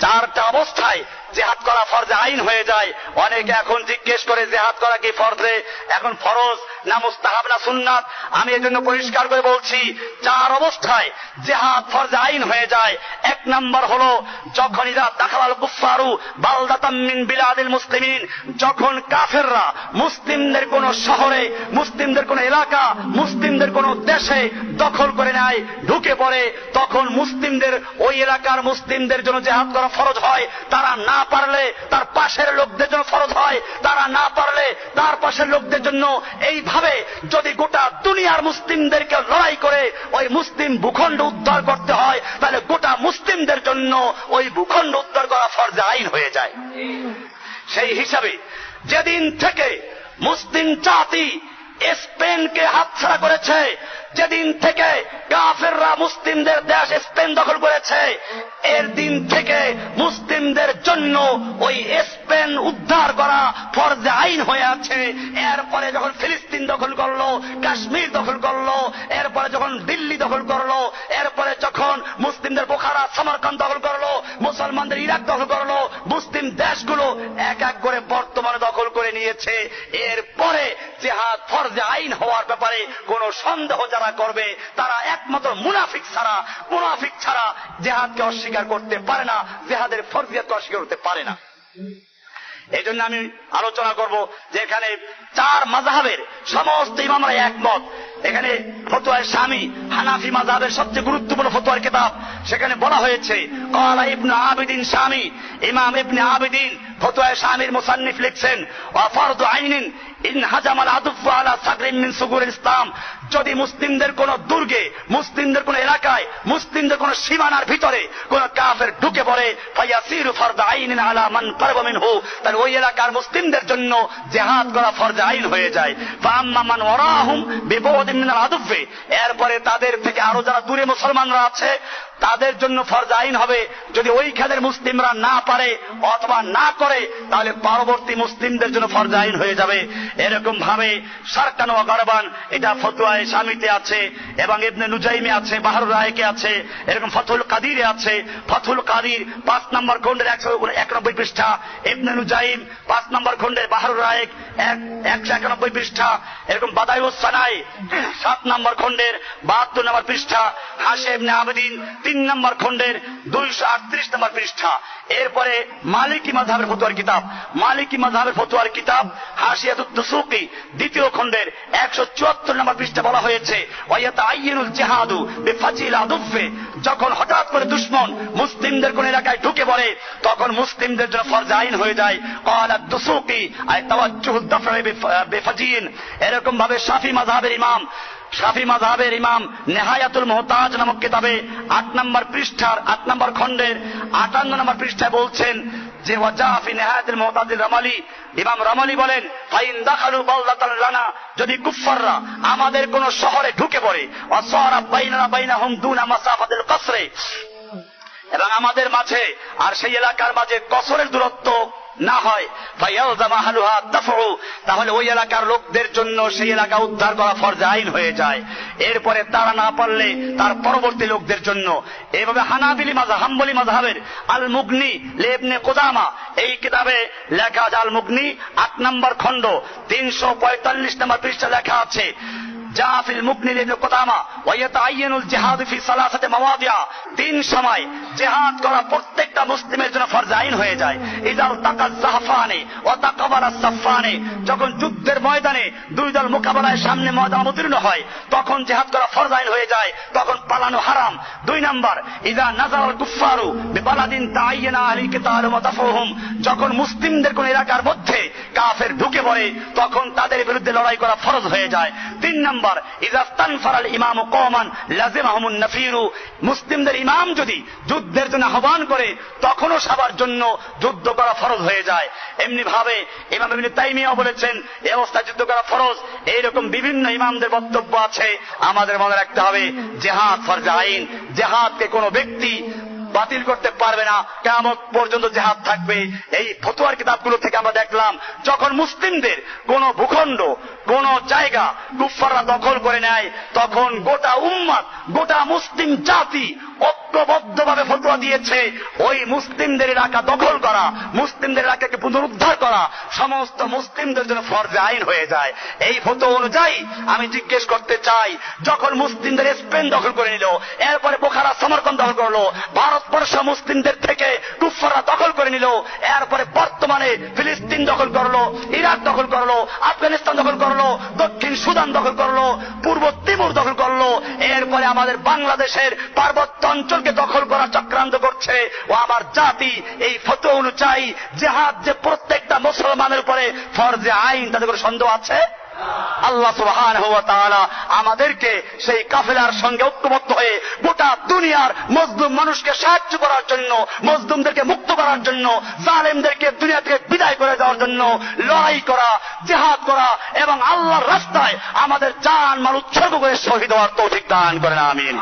চারটা অবস্থায় জেহাদ করা ফরজে আইন হয়ে যায়। অনেকে এখন জিজ্ঞেস করে, জেহাদ করা কি ফরজে? এখন ফরজ না মুস্তাহাব না সুন্নাত? আমি এই জন্য পরিষ্কার করে বলছি, চার অবস্থায় জেহাদ ফরজে আইন হয়ে যায়। এক নাম্বার হলো, যখন ইরা দাখাল কুফারু বালদাতাম মিন বিলাদিল মুসলিমিন, যখন কাফেররা মুসলিমদের কোন শহরে, মুসলিমদের কোন এলাকা, মুসলিমদের কোন দেশে দখল করে নেয়, ঢুকে পড়ে, তখন মুসলিমদের ওই এলাকার মুসলিমদের জন্য জেহাদ করা ফরজ হয়, তারা না পারলে তার পাশের লোকদের জন্য ফরজ হয়, তারা না পারলে তার পাশের লোকদের জন্য এইভাবে যদি গোটা দুনিয়ার মুসলিমদেরকে লড়াই করে ওই মুসলিম ভূখণ্ড উদ্ধার করতে হয়, তাহলে গোটা মুসলিমদের জন্য ওই ভূখণ্ড উদ্ধার করা ফরজে আইন হয়ে যায়। সেই হিসাবে যেদিন থেকে মুসলিম জাতি স্পেনকে হাতছাড়া করেছে, যেদিন থেকে কাফেররা মুসলিমদের দেশ স্পেন দখল করেছে। এর দিন থেকে মুসলিমদের জন্য ওই স্পেন উদ্ধার করা ফরজে আইন হয়ে আছে। এরপরে যখন ফিলিস্তিন দখল করল, কাশ্মীর দখল করল, এরপরে যখন দিল্লি দখল করল, এরপরে যখন মুসলিমদের বোখারা সমরকান দখল করল, মুসলমানদের ইরাক দখল করল দেশগুলো এক এক করে বর্তমানে দখল করে নিয়েছে। এরপরে জেহাদ ফরজে আইন হওয়ার ব্যাপারে কোন সন্দেহ যারা করবে, তারা একমাত্র মুনাফিক ছাড়া মুনাফিক ছাড়া জেহাদকে অস্বীকার করতে পারে না, জেহাদের ফরজিয়াতকে অস্বীকার করতে পারে না। এই জন্য আমি আলোচনা করব যে এখানে চার মাজাহের সমস্ত ইমামরা একমত। এখানে ফতোয়ার স্বামী হানাফি মাজাহের সবচেয়ে গুরুত্বপূর্ণ ফতুয়ার কিতাব। সেখানে বলা হয়েছে কলা ইবনে আবিদিন স্বামী। ইমাম ইবনে আবিদিন ফতুয়ার স্বামীর মুসান্নিফ লিখছেন অফারদ আইনিন ইসলাম। যদি মুসলিমদের কোন দুর্গে, মুসলিমদের কোন এলাকায়, মুসলিমদের কোন সীমানার ভিতরে কোন কাফের ঢুকে পড়ে ফরদ আইন কারবা তাহলে ওই এলাকার মুসলিমদের জন্য জেহাদ করা ফরজ আইন হয়ে যায়। এরপরে তাদের থেকে আরও যারা দূরে মুসলমানরা আছে, তাদের জন্য ফরজ আইন হবে, যদি ওইখানের মুসলিমরা না পারে অথবা না করে, তাহলে পরবর্তী মুসলিমদের জন্য ফরজ আইন হয়ে যাবে। এরকম ভাবে সারকানো গরবান এটা ফতুয়ায় স্বামীতে আছে এবং ইবনে নুজাইমে আছে, বাহার রায়কে আছে, এরকম ফতুল কাদিরে আছে। ফতুল কাদির পাঁচ নম্বর খন্ডের একশো একানব্বই পৃষ্ঠা, ইবনে নুজাইম পাঁচ নম্বর খন্ডের বাহার রায়ক একশো একানব্বই পৃষ্ঠা, এরকম বাদায়ুস সানাই সাত নম্বর খন্ডের বাহাত্তর নম্বর পৃষ্ঠা হাসে ইবনে আবেদিন তিন নম্বর খন্ডের দুইশো আটত্রিশ নম্বর পৃষ্ঠা। এরপরে মালিকি মাধাবের ফতুয়ার কিতাব, মালিকি মাধাবের ফতুয়ার কিতাব দুসুকি দ্বিতীয় খণ্ডের একশো চুয়াত্তর নম্বর পৃষ্ঠে বলা হয়েছে জেহাদু যখন হঠাৎ করে দুশ্মন মুসলিমদের কোন এলাকায় ঢুকে পড়ে, তখন মুসলিমদের জন্য ফরজ আইন হয়ে যায়। কলা দুসুকি, আয় বেফাজিন। এরকম ভাবে সাফি মাঝহাবের ইমাম, শাফি মাঝহাবের ইমাম নেহায়াতুল মোহতাজ নামক কিতাবে আট নম্বর পৃষ্ঠার, আট নম্বর খণ্ডের আটান্ন নম্বর পৃষ্ঠায় বলছেন যে ওয়াজাফি নেহায়াতুল মুতাদিল রামালি, ইমাম রামালি বলেন, ফাইন দাখালু বালদাতান লানা যদি কুফাররা আমাদের কোন শহরে ঢুকে পড়ে অসরা বাইনা বাইনা হুম দুনা মাসাফাতিল কসরে, এবং আমাদের মাঝে আর সেই এলাকার মাঝে কসরের দূরত্ব না হয় তাহলে ওই এলাকার লোকদের জন্য সেই এলাকা উদ্ধার করা ফরজে আইন হয়ে যায়। এরপরে তারা না পারলে তার পরবর্তী লোকদের জন্য। এইভাবে হানাবিলি মাজা হাম্বলি মাঝহাবের আল মুগনি লেবনে কোদামা, এই কিতাবে লেখা আছে আল মুগনি আট নম্বর খণ্ড, তিনশো পঁয়তাল্লিশ নম্বর পৃষ্ঠা লেখা আছে। ফি সালাসাতি মাওয়াদিআ তিন সময় জিহাদ করা প্রত্যেকটা মুসলিমের জন্য ফরজ আইন হয়ে যায়। ইদাল তাকাজ জাহফানে ওয়া সাফানে যখন যুদ্ধের ময়দানে দুই দল মোকাবেলায় সামনে ময়দান অবতীর্ণ হয়, তখন জিহাদ করা ফরজ আইন হয়ে যায়। তখন পালানো হারাম। দুই নাম্বার, ইদা নাজারাল কুফফারু বিবালাদিন আহলি কিতাল ওয়া দাফুহুম যখন মুসলিমদের কোন এলাকার মধ্যে ঢুকে পড়ে, তখন তাদের বিরুদ্ধে লড়াই করা ফরজ হয়ে যায়। তিন নাম্বার ইজাস্তান ফারাল ইমাম কমান লাজিমাহমুন নাফিরু। মুসলিমদের ইমাম যদি যুদ্ধের জন্য আহ্বান করে, তখনও সবার জন্য যুদ্ধ করা ফরজ হয়ে যায়। এমনি ভাবে ইমাম তাইমিয়া বলেছেন এই অবস্থায় যুদ্ধ করা ফরজ। এইরকম বিভিন্ন ইমামদের বক্তব্য আছে। আমাদের মনে রাখতে হবে, জেহাদ ফরজ আইন। জেহাদকে কোনো ব্যক্তি বাতিল করতে পারবে না। কেমন পর্যন্ত জেহাদ থাকবে। এই ফতুয়ার কিতাবগুলো থেকে আমরা দেখলাম, যখন মুসলিমদের কোন ভূখণ্ড, কোন জায়গা কুফাররা দখল করে নেয়, তখন গোটা উম্মাদ, গোটা মুসলিম জাতি ঐক্যবদ্ধভাবে ফতোয়া দিয়েছে। ওই মুসলিমদের এলাকা দখল করা, মুসলিমদের এলাকাকে পুনরুদ্ধার করা, সমস্ত মুসলিমদের জন্য ফরজে আইন হয়ে যায়। এই ফটো অনুযায়ী আমি জিজ্ঞেস করতে চাই, যখন মুসলিমদের স্পেন দখল করে নিল, এরপরে বোখারা সমর্থন দখল করল ভারতবর্ষ মুসলিমদের থেকে কুফাররা দখল করে নিল। এরপরে বর্তমানে ফিলিস্তিন দখল করল, ইরাক দখল করল, আফগানিস্তান দখল করল, দক্ষিণ সুদান দখল করল, পূর্ব তিমুর দখল করল। এরপরে আমাদের বাংলাদেশের পার্বত্য অঞ্চলকে দখল করার চক্রান্ত করছে। ও আমার জাতি, এই ফটো অনুযায়ী জেহাদ যে প্রত্যেকটা মুসলমানের উপরে ফরজে আইন, তাদের সন্দেহ আছে? আল্লাহ সুবহান আমাদেরকে সেই কাফেলার সঙ্গে ঐক্যবদ্ধ হয়ে গোটা দুনিয়ার মজলুম মানুষকে সাহায্য করার জন্য, মজলুমদেরকে মুক্ত করার জন্য, জালেমদেরকে দুনিয়া থেকে বিদায় করে দেওয়ার জন্য লড়াই করা, জেহাদ করা এবং আল্লাহর রাস্তায় আমাদের জান মাল উৎসর্গ করে শহীদ হওয়ার তৌফিক দান করেন, আমিন।